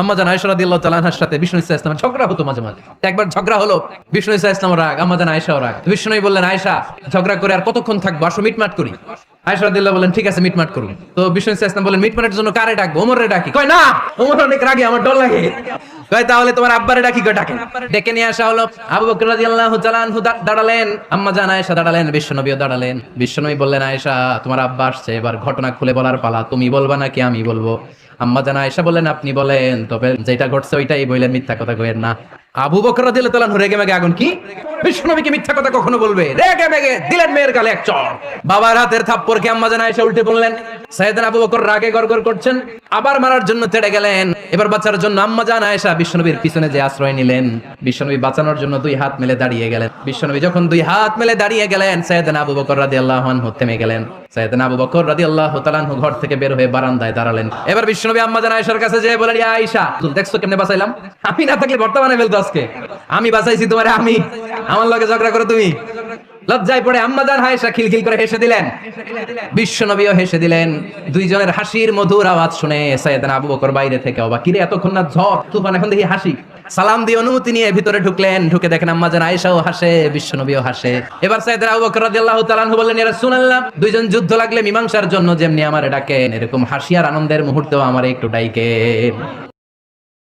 আম্মা জান আয়েশা রাদিয়াল্লাহু তাআলার সাথে বিষ্ণু ইসা ইসলামের ঝগড়া হতো মাঝে মাঝে। একবার ঝগড়া হলো, বিষ্ণু ইসা ইসলাম রাগ, আম্মা জান রাগ। বিষ্ণু বললেন, আয়েশা, ঝগড়া করে আর কতক্ষণ থাকব? আসো, মিটমাট করি। আয়েশা রাদিয়াল্লাহু বলেন, ঠিক আছে মিটমাট করুন। তো ইসলাম বলেন মিটমাটের জন্য কারে ডাকবো? ডাকি। কয়, না, ওমর অনেক রাগে, আমার ডর লাগে। কয়, তাহলে তোমার আব্বারে ডাকি, কয় ডেকে নিয়ে আসা হলো। আবু বকর রাদিয়াল্লাহু তাআলা আনহু দাঁড়ালেন। আম্মা জান আয়েশা দাঁড়ালেন, বিশ্বনবীও দাঁড়ালেন। বিশ্বনবী বললেন, আয়েশা, তোমার আব্বা আসছে, এবার ঘটনা খুলে বলার পালা, তুমি বলবা নাকি আমি বলব? আম্মা জান আয়েশা বললেন, আপনি বলেন, তবে যেটা ঘটছে ওইটাই বললেন মিথ্যা কথা কইেন না। আবু বকর দিলে তোলান রেগে মেগে আগুন কি? বিশ্বনবীকে মিথ্যা কথা কখনো বলবে? রেগে মেগে দিলেন মেয়ের গালে এক চড় বাবার হাতের থাপ্পড়কে আম্মা জানা এসে উল্টে বললেন সাইয়েদনা আবু বকর রাগে গড়গড় করছেন, আবার মারার জন্য তেড়ে গেলেন। এবার বাঁচার জন্য আম্মা জান আয়েশা বিশ্বনবীর পিছনে যে আশ্রয় নিলেন, বিশ্বনবী বাঁচানোর জন্য দুই হাত মেলে দাঁড়িয়ে গেলেন। বিশ্বনবী যখন দুই হাত মেলে দাঁড়িয়ে গেলেন, সাইয়েদনা আবু বকর থেমে গেলেন। সাইয়েদনা আবু বকর ঘর থেকে বের হয়ে বারান্দায় দাঁড়ালেন। এবার বিশ্বনবী আম্মা জান আয়েশার কাছে যেয়ে বলেন আয়েশা তুমি দেখছ কেমনে বাঁচাইলাম? আমি না থাকলে বর্তমানে ফেলতো আজকে। আমি বাঁচাইছি তোমারে, আমি। আমার লগে ঝগড়া করো তুমি। লজ্জায় পড়ে আম্মাদান হায়েশা খিলখিল করে হেসে দিলেন। বিশ্বনবীও হেসে দিলেন। দুইজনের হাসির মধুর আওয়াজ শুনে সাইয়েদনা আবু বকর বাইরে থেকে অবাক। কিরে, এতক্ষণ না ঝড়, তুফান, এখন দেখি হাসি। সালাম দিয়ে অনুমতি নিয়ে ভিতরে ঢুকলেন। ঢুকে দেখেন আম্মাজান আয়েশাও হাসে বিশ্বনবীও হাসে। এবার সাইয়েদনা আবু বকর রাদিয়াল্লাহু তাআলা বললেন, ইয়া রাসূলুল্লাহ, দুইজন যুদ্ধ লাগলে মীমাংসার জন্য যেমনি আমারে ডাকেন, এরকম হাসি আর আনন্দের মুহূর্তেও আমারে একটু ডাইকেন।